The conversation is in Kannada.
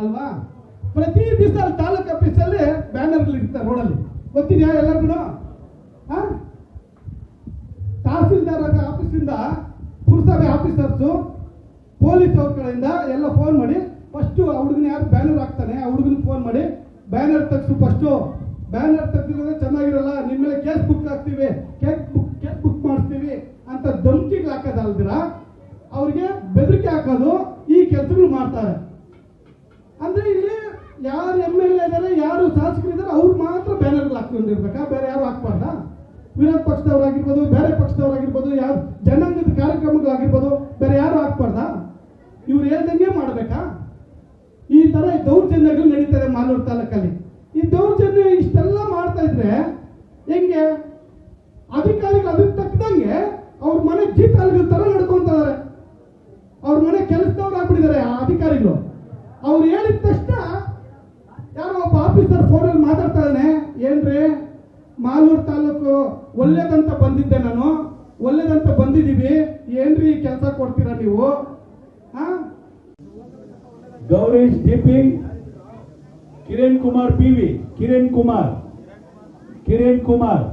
ಅಲ್ವಾ? ಪ್ರತಿ ದಿವಸ ಅಲ್ಲಿ ತಾಲೂಕ್ ಆಫೀಸಲ್ಲಿ ಬ್ಯಾನರ್ ಇರ್ತಾರೆ ರೋಡಲ್ಲಿ. ಗೊತ್ತಿದ್ಯಾ ಎಲ್ಲರಿಗೂ ತಹಸೀಲ್ದಾರ್ ಆಫೀಸಿಂದ ಪುರಸಭೆ ಆಫೀಸರ್ಸು, ಪೊಲೀಸ್ ಅವ್ರ ಎಲ್ಲ ಫೋನ್ ಮಾಡಿ ಫಸ್ಟು ಆ ಹುಡುಗನ ಯಾರು ಬ್ಯಾನರ್ ಹಾಕ್ತಾನೆ, ಆ ಹುಡುಗನ ಫೋನ್ ಮಾಡಿ, ಬ್ಯಾನರ್ ತೆಗ್ಸು ಫಸ್ಟು ಬ್ಯಾನರ್ ತೆಗ್ದಿರೋದ್ರೆ ಚೆನ್ನಾಗಿರಲ್ಲ ನಿಮ್ಮ ಮೇಲೆ ಕೇಸ್ ಬುಕ್ ಹಾಕ್ತೀವಿ, ಕೇಸ್ ಬುಕ್ ಕೇಸ್ ಬುಕ್ ಮಾಡಿಸ್ತೀವಿ ಅಂತ ಧಮಕಿಗಳು ಹಾಕೋದಲ್ದಿರ? ಅವ್ರಿಗೆ ಬೆದರಿಕೆ ಹಾಕೋದು ಈ ಕೆಲಸಗಳು ಮಾಡ್ತಾರೆ. ಯಾರು ಎಂ ಎಲ್ ಎ ಇದ್ದಾರೆ ಯಾರು ಶಾಸಕರಿದ್ದಾರೆ ಅವ್ರು ಮಾತ್ರ ಬ್ಯಾನರ್ಗಳು ಹಾಕೊಂಡಿರ್ಬೇಕಾ ಬೇರೆ ಯಾರು ಹಾಕ್ಬಾರ್ದಾ? ವಿರೋಧ ಪಕ್ಷದವರಾಗಿರ್ಬೋದು, ಬೇರೆ ಪಕ್ಷದವರಾಗಿರ್ಬೋದು, ಯಾರು ಜನಾಂಗದ ಕಾರ್ಯಕ್ರಮಗಳಾಗಿರ್ಬೋದು ಬೇರೆ ಯಾರು ಹಾಕ್ಬಾರ್ದಾ? ಇವ್ರು ಹೇಳ್ದಂಗೆ ಮಾಡ್ಬೇಕಾ? ಈ ತರ ದೌರ್ಜನ್ಯಗಳು ನಡೀತದೆ ಮಾಲೂರು ತಾಲೂಕಲ್ಲಿ. ಈ ದೌರ್ಜನ್ಯ ಇಷ್ಟೆಲ್ಲ ಮಾಡ್ತಾ ಇದ್ರೆ ಹೆಂಗೆ? ಅಧಿಕಾರಿಗಳು ಅದಕ್ಕೆ ತಕ್ಕದಂಗೆ ಅವ್ರ ಮನೆ ಜೀತಾಲ್ಗಳ ತರ ನಡ್ಕೊಂತಾರೆ ಅವ್ರ ಮನೆ ಕೆಲಸದವ್ರು ಆಗ್ಬಿಟ್ಟಿದ್ದಾರೆ ಆ ಅಧಿಕಾರಿಗಳು. ಅವ್ರು ಹೇಳಿದ ತಕ್ಷಣ ಆಫೀಸರ್ ಮಾತಾಡ್ತಾ ಇದ್ದಾನೆ. ಏನ್ರಿ? ಮಾಲೂರು ತಾಲೂಕು ಒಳ್ಳೇದಂತ ಬಂದಿದ್ದೆ ನಾನು. ಒಳ್ಳೇದಂತ ಬಂದಿದ್ದೀವಿ. ಏನ್ರಿ ಕೆಲಸ ಕೊಡ್ತೀರಾ ನೀವು? Gourish DP Kiran Kumar P V, Kiran Kumar Kiran Kumar.